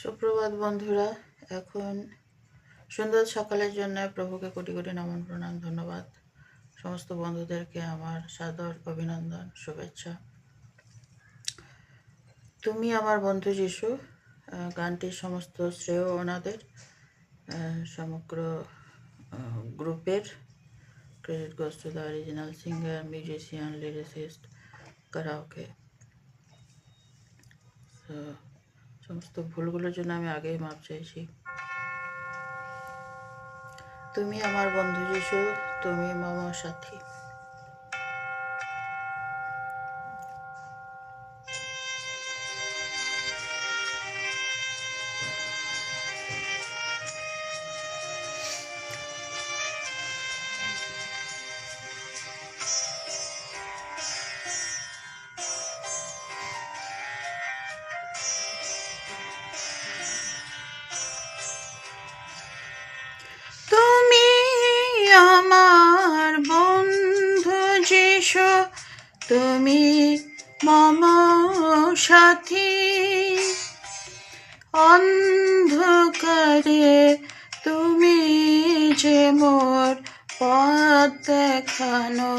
সুপ্রভাত বন্ধুরা, এখন সুন্দর সকালের জন্য প্রভুকে কোটি কোটি নমন প্রণাম, ধন্যবাদ। সমস্ত বন্ধুদেরকে আমার সাদর অভিনন্দন, শুভেচ্ছা। তুমি আমার বন্ধু যিশু গানটির সমস্ত শ্রেয় ওনাদের সমগ্র গ্রুপের credit goes the original singer, musician, lyricist, karaoke. তো সমস্ত ভুলগুলোর জন্য আমি আগেই মাপ চাইছি। তুমি আমার বন্ধু যিশু তুমি মামার সাথী। তুমি মম সাথী। অন্ধকারে তুমি যে মোর পথ দেখানো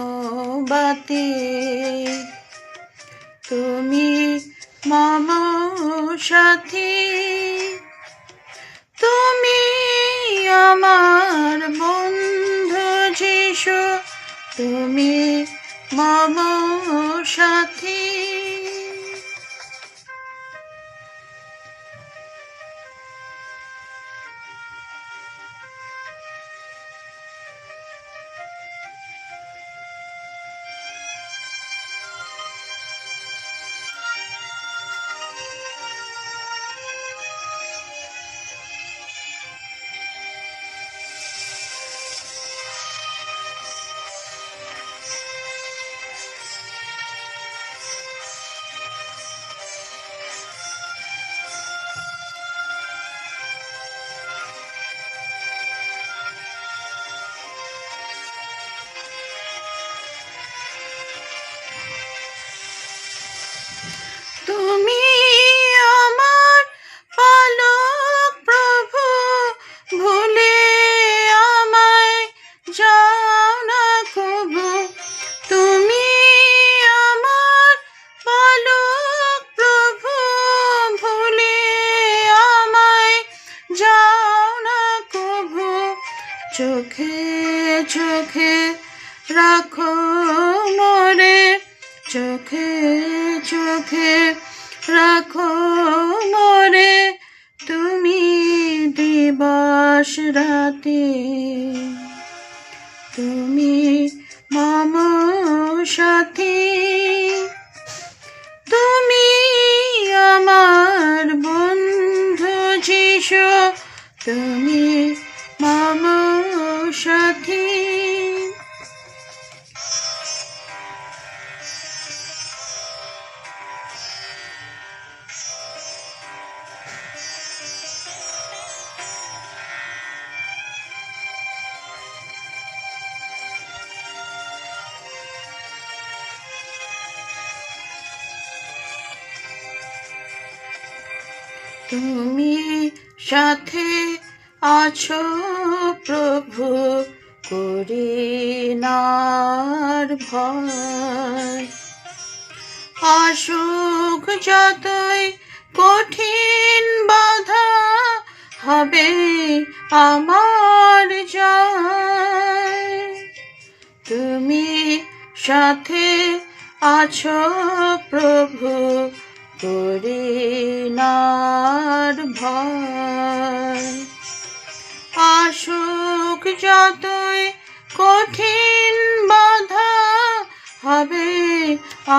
বাতি। তুমি মম সাথী। তুমি আমার বন্ধু যিশু। তুমি মম সাথী। চোখে চোখে রাখো মরে চোখে চোখে রাখো মরে তুমি দিবস রাতে তুমি মম সাথী। সাথী। তুমি সাথে আছো প্রভু করি নার ভয়। অসুখ যতই কঠিন বাধা হবে, আমার জয়। তুমি সাথে আছো প্রভু করি নার ভয়। যতই কঠিন বাধা হবে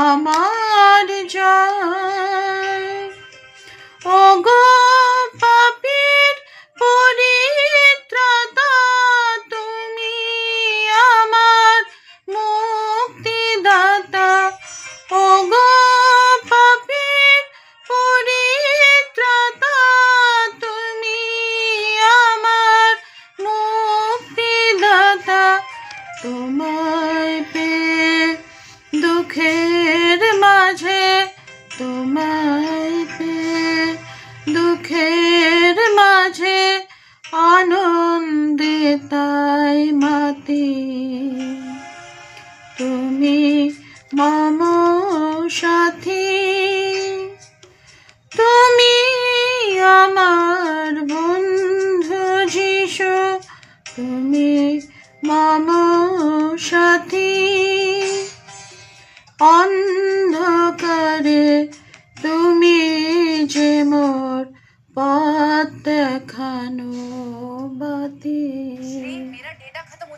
আমার জয়। ও গো যায় মাতি। তুমি মামো সাথী